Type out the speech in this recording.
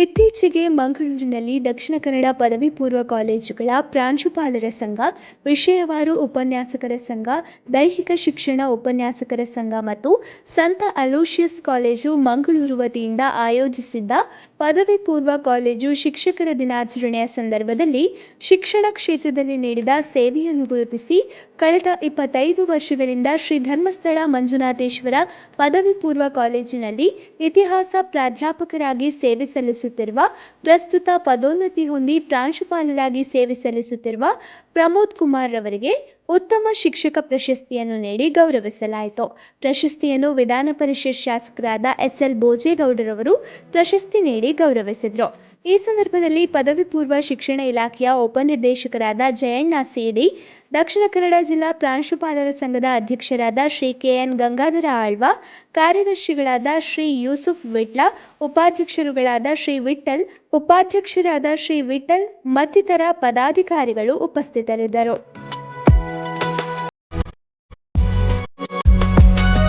ಇತ್ತೀಚೆಗೆ ಮಂಗಳೂರಿನಲ್ಲಿ ದಕ್ಷಿಣ ಕನ್ನಡ ಪದವಿ ಪೂರ್ವ ಕಾಲೇಜುಗಳ ಪ್ರಾಂಶುಪಾಲರ ಸಂಘ, ವಿಷಯವಾರು ಉಪನ್ಯಾಸಕರ ಸಂಘ, ದೈಹಿಕ ಶಿಕ್ಷಣ ಉಪನ್ಯಾಸಕರ ಸಂಘ ಮತ್ತು ಸಂತ ಅಲೋಶಿಯಸ್ ಕಾಲೇಜು ಮಂಗಳೂರು ವತಿಯಿಂದ ಆಯೋಜಿಸಿದ್ದ ಪದವಿ ಪೂರ್ವ ಕಾಲೇಜು ಶಿಕ್ಷಕರ ದಿನಾಚರಣೆಯ ಸಂದರ್ಭದಲ್ಲಿ ಶಿಕ್ಷಣ ಕ್ಷೇತ್ರದಲ್ಲಿ ನೀಡಿದ ಸೇವೆಯನ್ನು ಗುರುತಿಸಿ, ಕಳೆದ ಇಪ್ಪತ್ತೈದು ವರ್ಷಗಳಿಂದ ಶ್ರೀ ಧರ್ಮಸ್ಥಳ ಮಂಜುನಾಥೇಶ್ವರ ಪದವಿ ಪೂರ್ವ ಕಾಲೇಜಿನಲ್ಲಿ ಇತಿಹಾಸ ಪ್ರಾಧ್ಯಾಪಕರಾಗಿ ಸೇವೆ ಸಲ್ಲಿಸುತ್ತಿರುವ, ಪ್ರಸ್ತುತ ಪದೋನ್ನತಿ ಹೊಂದಿ ಪ್ರಾಂಶುಪಾಲರಾಗಿ ಸೇವೆ ಸಲ್ಲಿಸುತ್ತಿರುವ ಪ್ರಮೋದ್ ಕುಮಾರ್ ರವರಿಗೆ ಉತ್ತಮ ಶಿಕ್ಷಕ ಪ್ರಶಸ್ತಿಯನ್ನು ನೀಡಿ ಗೌರವಿಸಲಾಯಿತು. ಪ್ರಶಸ್ತಿಯನ್ನು ವಿಧಾನ ಪರಿಷತ್ ಶಾಸಕರಾದ ಎಸ್ ಎಲ್ ಭೋಜೇಗೌಡರವರು ಪ್ರಶಸ್ತಿ ನೀಡಿ ಗೌರವಿಸಿದರು. ಈ ಸಂದರ್ಭದಲ್ಲಿ ಪದವಿ ಪೂರ್ವ ಶಿಕ್ಷಣ ಇಲಾಖೆಯ ಉಪನಿರ್ದೇಶಕರಾದ ಜಯಣ್ಣ ಸಿಡಿ, ದಕ್ಷಿಣ ಕನ್ನಡ ಜಿಲ್ಲಾ ಪ್ರಾಂಶುಪಾಲರ ಸಂಘದ ಅಧ್ಯಕ್ಷರಾದ ಶ್ರೀ ಕೆಎನ್ ಗಂಗಾಧರ ಆಳ್ವ, ಕಾರ್ಯದರ್ಶಿಗಳಾದ ಶ್ರೀ ಯೂಸುಫ್ ವಿಟ್ಲ, ಉಪಾಧ್ಯಕ್ಷರುಗಳಾದ ಶ್ರೀ ವಿಠಲ್ ಉಪಾಧ್ಯಕ್ಷರಾದ ಶ್ರೀ ವಿಠಲ್ ಮತ್ತಿತರ ಪದಾಧಿಕಾರಿಗಳು ಉಪಸ್ಥಿತರಿದ್ದರು.